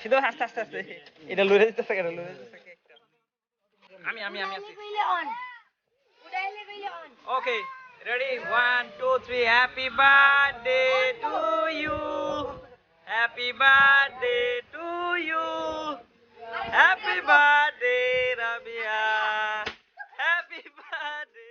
সিধু আস্তে আস্তে আস্তে এটা লড়ে দিতেছে কেন লড়ে দিতেছে আমি আমি আমি আছি okay ready 1 2 3 happy birthday to you happy birthday to you happy birthday Rabia happy birthday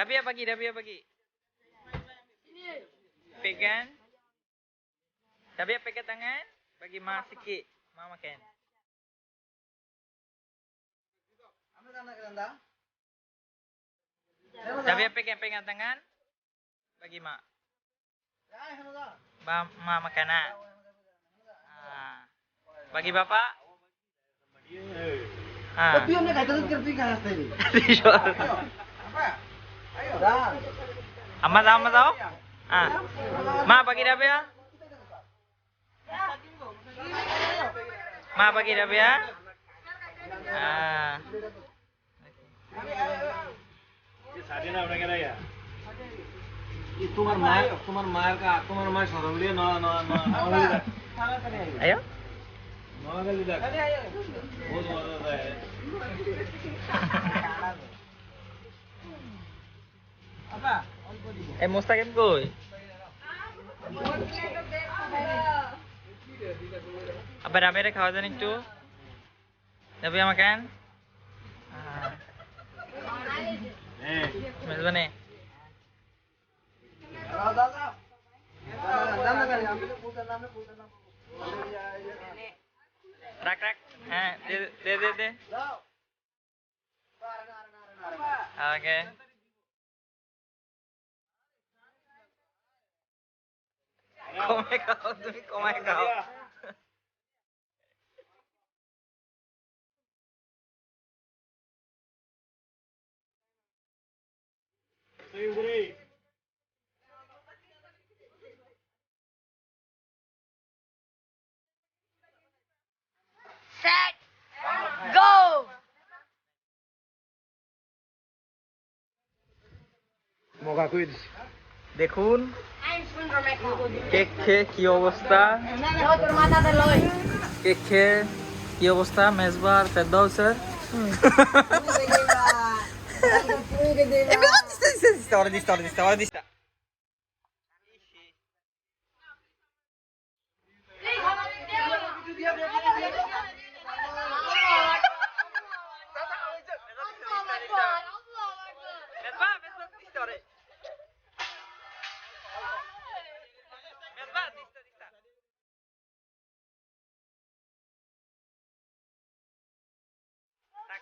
Tapi ya pagi, tapi ya pagi. Pegang. Tapi ya pegang tangan. Bagi mama sikit. Mama kan. Tapi ya pegang pegang tangan. Bagi mak. Ba mama kana. Ah. ah. Bagi bapak. Ah. Tapi yang kata kerja kerja ini. Apa? Amat amat tau? Ah, ma pagi apa ya? Ma pagi apa ya? Ayo. Eh mustahil gue. Apa dapet ya kawasan itu? Dapet makan? Eh, Rak rak, Oke. Okay. come kau demi come kau Set go Moga kuid dekhun cake খেয়ে কি অবস্থা কেক খেয়ে কি অবস্থা মেজবার ফেদাও sir Yeah.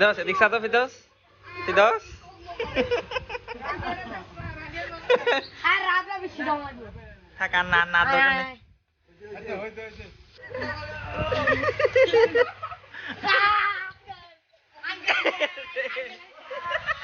ফিদাস এদিক সাদা ফিদাস ফিদাস থাকা না না দোকানে আচ্ছা